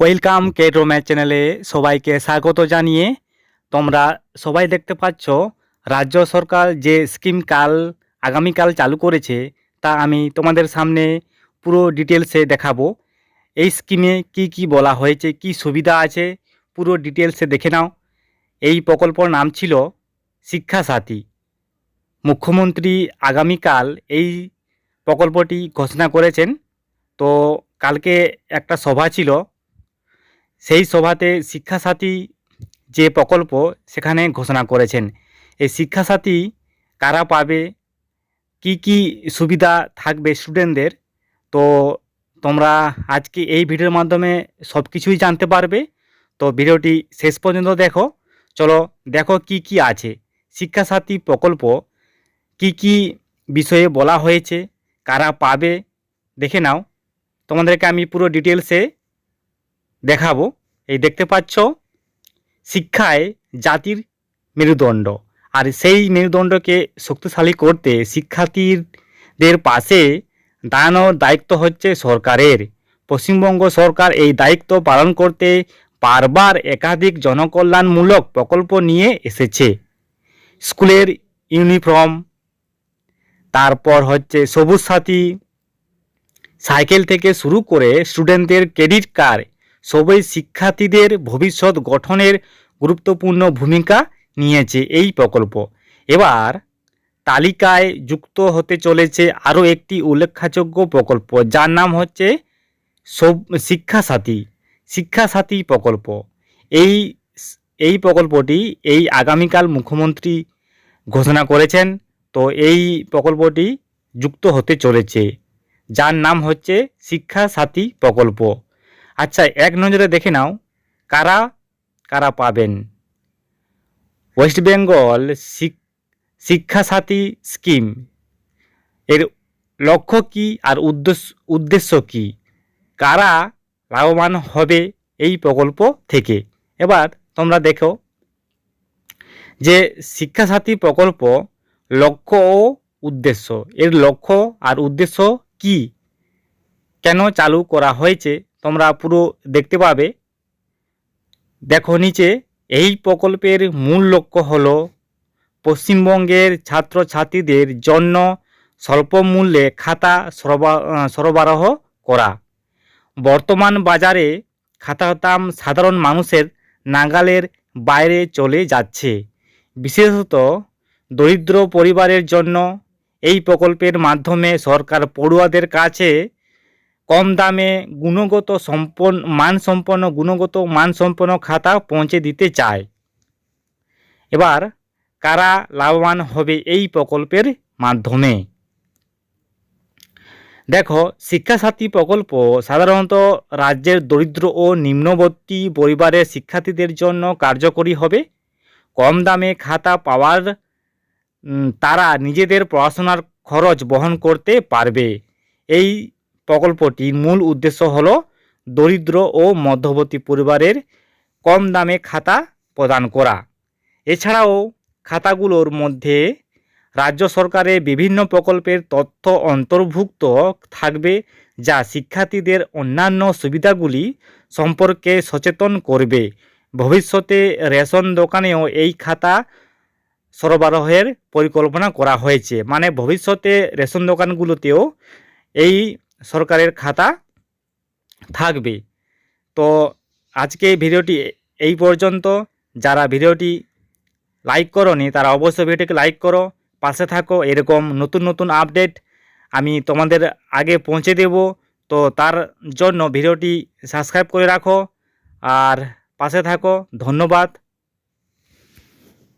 Welcome কে match চ্যানেলে সবাইকে স্বাগত জানিয়ে তোমরা সবাই দেখতে পাচ্ছ, রাজ্য সরকার যে স্কিম কাল, আগামীকাল চালু করেছে, তা আমি তোমাদের সামনে পুরো ডিটেলসে দেখাবো। এই স্কিমে কি কি বলা হয়েছে, কি সুবিধা আছে, পুরো ডিটেলসে দেখে নাও। এই প্রকল্পর নাম ছিল শিক্ষা সাথী। মুখ্যমন্ত্রী আগামীকাল এই প্রকল্পটি ঘোষণা করেছেন। তো কালকে একটা সভা ছিল সেই সভাতে শিক্ষাসাথী যে প্রকল্প সেখানে ঘোষণা করেছেন। এই শিক্ষাসাথী কারা পাবে? কি কি সুবিধা থাকবে স্টুডেন্টদের তো তোমরা আজকে এই ভিডিওর মাধ্যমে সব কিছুই জানতে পারবে। তো ভিডিওটি শেষ পর্যন্ত দেখো। চলো দেখো কি কি আছে। শিক্ষাসাথী প্রকল্প কি কি বিষয়ে বলা হয়েছে? কারা পাবে? দেখে নাও। তোমাদেরকে আমি পুরো ডিটেলসে দেখাবো। এই দেখতে পাচ্ছ, শিক্ষায় জাতির মেরুদণ্ড। আর সেই মেরুদণ্ডকে শক্তিশালী করতে শিক্ষার্থীদের পাশে দাঁড়ানোর দায়িত্ব হচ্ছে সরকারের। পশ্চিমবঙ্গ সরকার এই দায়িত্ব পালন করতে বারবার একাধিক জনকল্যাণমূলক প্রকল্প নিয়ে এসেছে। স্কুলের ইউনিফর্ম, তারপর হচ্ছে সবুজ সাথী, সাইকেল থেকে শুরু করে স্টুডেন্টদের ক্রেডিট কার্ড সবই শিক্ষার্থীদের ভবিষ্যৎ গঠনের গুরুত্বপূর্ণ ভূমিকা নিয়েছে এই প্রকল্প। এবার তালিকায় যুক্ত হতে চলেছে আরও একটি উল্লেখযোগ্য প্রকল্প, যার নাম হচ্ছে সব, শিক্ষাসাথী শিক্ষাসাথী প্রকল্প। এই এই প্রকল্পটি এই আগামীকাল মুখ্যমন্ত্রী ঘোষণা করেছেন, তো এই প্রকল্পটি যুক্ত হতে চলেছে, যার নাম হচ্ছে শিক্ষাসাথী প্রকল্প। আচ্ছা এক নজরে দেখে নাও, কারা কারা পাবেন? ওয়েস্ট বেঙ্গল শিক্ষা সাথী স্কিম এর লক্ষ্য কি আর উদ্দেশ্য উদ্দেশ্য কি? কারা লাভবান হবে এই প্রকল্প থেকে? এবার তোমরা দেখো যে শিক্ষাসাথী প্রকল্প লক্ষ্য ও উদ্দেশ্য, এর লক্ষ্য আর উদ্দেশ্য কি? কেন চালু করা হয়েছে? তোমরা পুরো দেখতে পাবে। দেখো নিচে, এই প্রকল্পের মূল লক্ষ্য হল পশ্চিমবঙ্গের ছাত্রছাত্রীদের জন্য স্বল্প মূল্যে খাতা সরবরাহ করা। বর্তমান বাজারে খাতার দাম সাধারণ মানুষের নাগালের বাইরে চলে যাচ্ছে। বিশেষত দরিদ্র পরিবারের জন্য এই প্রকল্পের মাধ্যমে সরকার পড়ুয়াদের কাছে কম দামে গুণগত সম্পন্ন মানসম্পন্ন, গুণগত মানসম্পন্ন খাতা পৌঁছে দিতে চায়। এবার কারা লাভবান হবে এই প্রকল্পের মাধ্যমে? দেখো, শিক্ষাসাথী প্রকল্প সাধারণত রাজ্যের দরিদ্র ও নিম্নবর্তী পরিবারের শিক্ষার্থীদের জন্য কার্যকরী হবে। কম দামে খাতা পাওয়ার তারা নিজেদের পড়াশোনার খরচ বহন করতে পারবে। এই প্রকল্পটির মূল উদ্দেশ্য হল দরিদ্র ও মধ্যবর্তী পরিবারের কম দামে খাতা প্রদান করা। এছাড়াও খাতাগুলোর মধ্যে রাজ্য সরকারের বিভিন্ন প্রকল্পের তথ্য অন্তর্ভুক্ত থাকবে, যা শিক্ষার্থীদের অন্যান্য সুবিধাগুলি সম্পর্কে সচেতন করবে। ভবিষ্যতে রেশন দোকানেও এই খাতা সরবরাহের পরিকল্পনা করা হয়েছে। মানে ভবিষ্যতে রেশন দোকানগুলোতেও এই সরকারের খাতা থাকবে। তো আজকে ভিডিওটি এই পর্যন্ত। যারা ভিডিওটি লাইক করনি, তারা অবশ্যই ভিডিওটিকে লাইক করো, পাশে থাকো। এরকম নতুন নতুন আপডেট আমি তোমাদের আগে পৌঁছে দেব। তো তার জন্য ভিডিওটি সাবস্ক্রাইব করে রাখো। আর পাশে থাকো। ধন্যবাদ।